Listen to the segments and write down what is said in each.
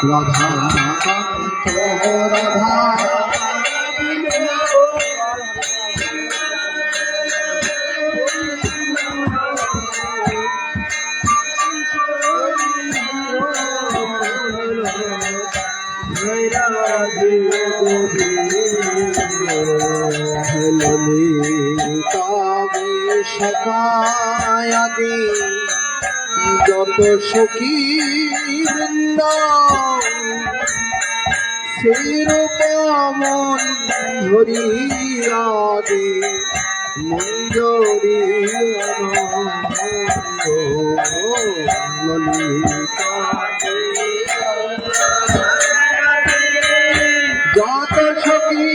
রাধা রাধা যত সখী বৃন্দ সেরূপমন ধরিয়াদি মঞ্জরি যত সখী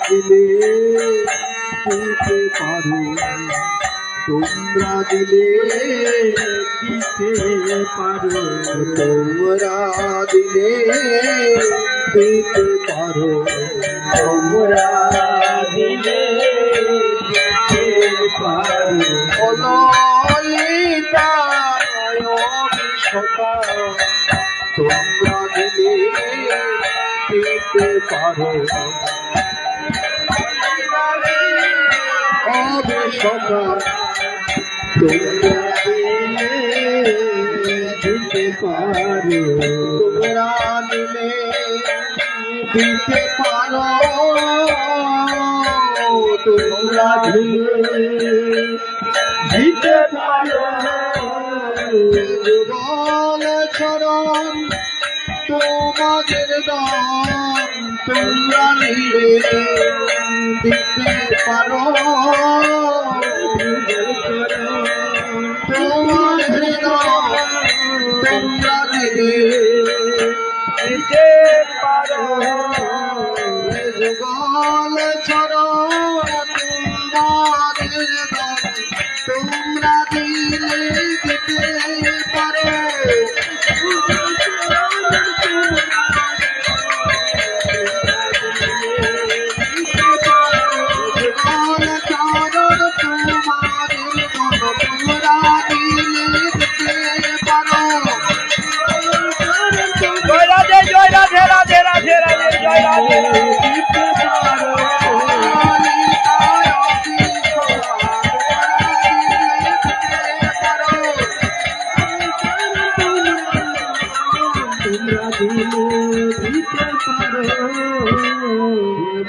দিলে পারো তোমরা দিলে দিতে পারো তোমরা দিলে দিতে পারো তোমরা সকা তোমরা দিলে দিতে পারো, তোমরা দিলে দিতে পারো, তোমরা দিলে দিতে চরণ তোমাদের দান তোমরা দিতে পারো।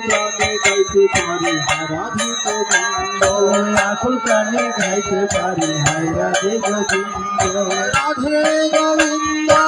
প্রাণে গাইতে পারি গোবিন্দ। আকুল প্রাণে গাইতে পারি হারা দে গোবিন্দ। রাধে গোবিন্দ।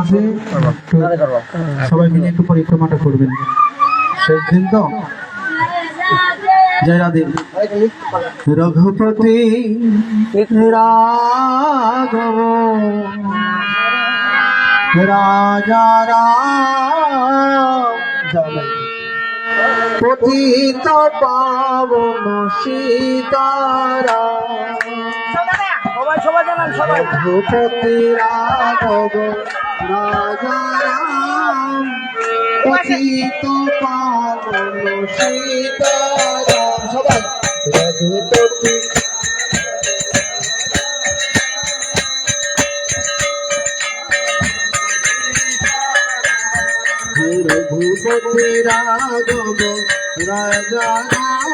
আছে সবাই মিলে একটু পরিক্রমাটা করবেন। শেষ দিন তো? জয় রাধে। রঘুপতি রাঘব রাজা রাম। পতিত পাবন সীতারাম সবাই সবাই জানান সবাই। রঘুপতি রাঘব রাজা রাম পতিত পাবন সীতারাম। সবাই রঘুপতি রঘুপতি রাঘব রাজা রাম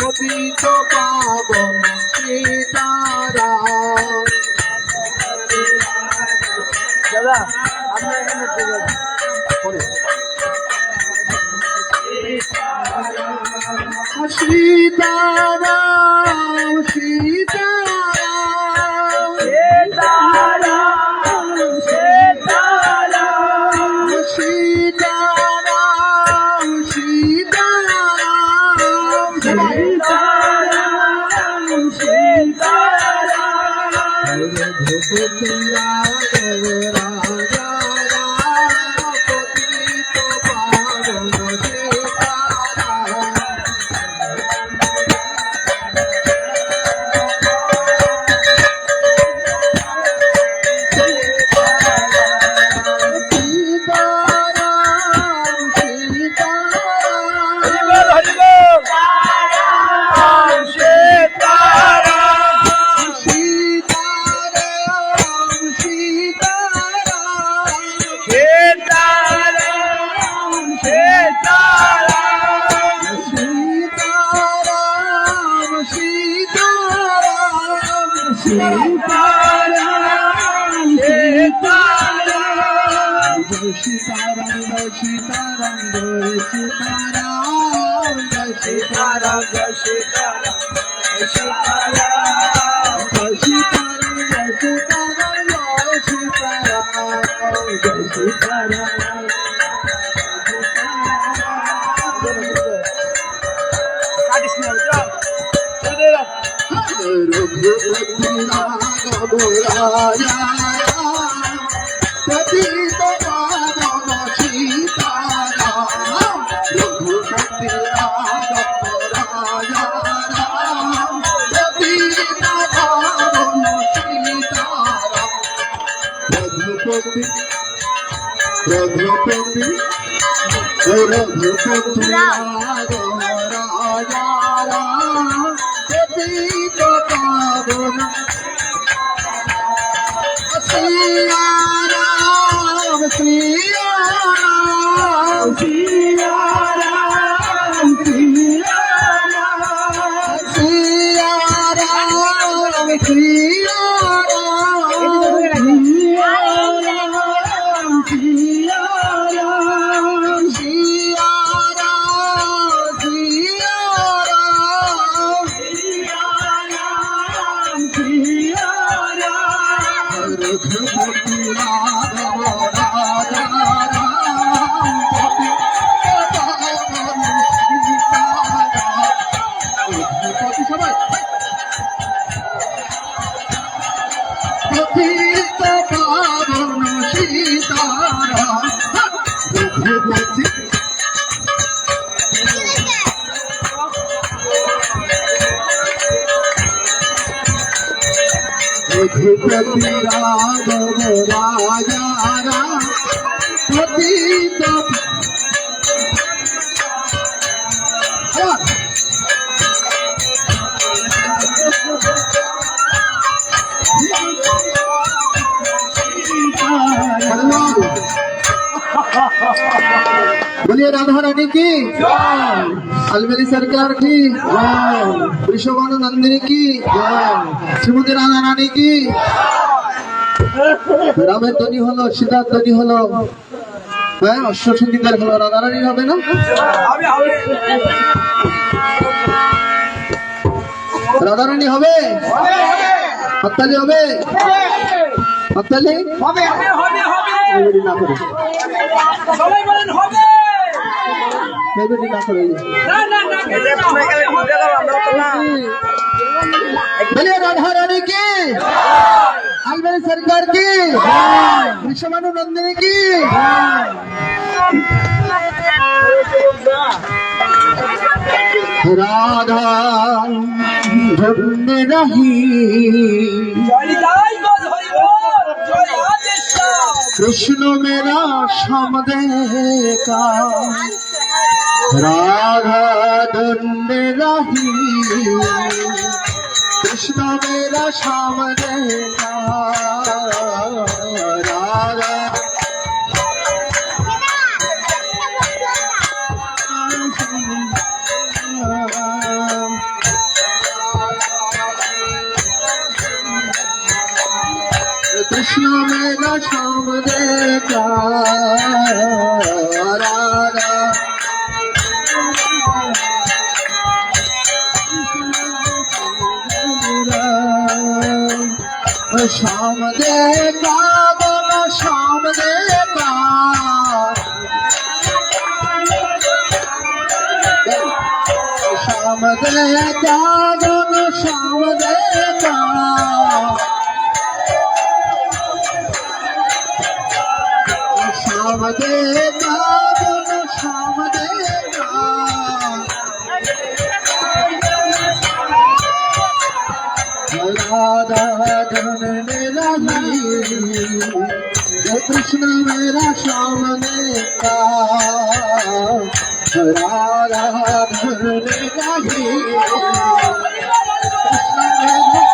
পতিত পাবন সীতারাম। দাদা আমরা रघुपतिया रघुराजा সীতারাম জয় সীতারাম জয় সীতারাম জয় সীতারাম জয় সীতারাম জয় সীতারাম জয় সীতারাম জয় সীতারাম জয় সীতারাম কাটিস না 不知道。দেখছি রঘুপতি রাঘব রাজারা পতিত Ha ha ha ha! বলিয়ে রাধা রানী কি? আলমেরি সরকার কি? বিশ্ববানু নন্দিনী কি? শ্রীমতী রাধা রানী কি রামের ধ্বনি হলো সীতার ধ্বনি হলো। হ্যাঁ অশ্ব সঙ্গীতার হলো রাধা রানী হবে না? রাধা রানী হবে। হত্তালি হবে? হরতালি হবে? হবে। হবে হবে। মেয়েদের না করে রাধা রানী কি? আলমারি সরকার কি? বিশ্বমানু নন্দিনী কি? রাধা ধন্য রহি কৃষ্ণ মেরা সমদেকা রাধা ধন্য রাহি কৃষ্ণ মেরা শ্যাম রাধা কৃষ্ণ মেরা শ্যাম রে সামনে কাবল সামনে সামনে কাবল সামনে সামনে राधा धन लगी कृष्ण मेरा श्याम ने का राधा धन लगी कृष्ण मेरा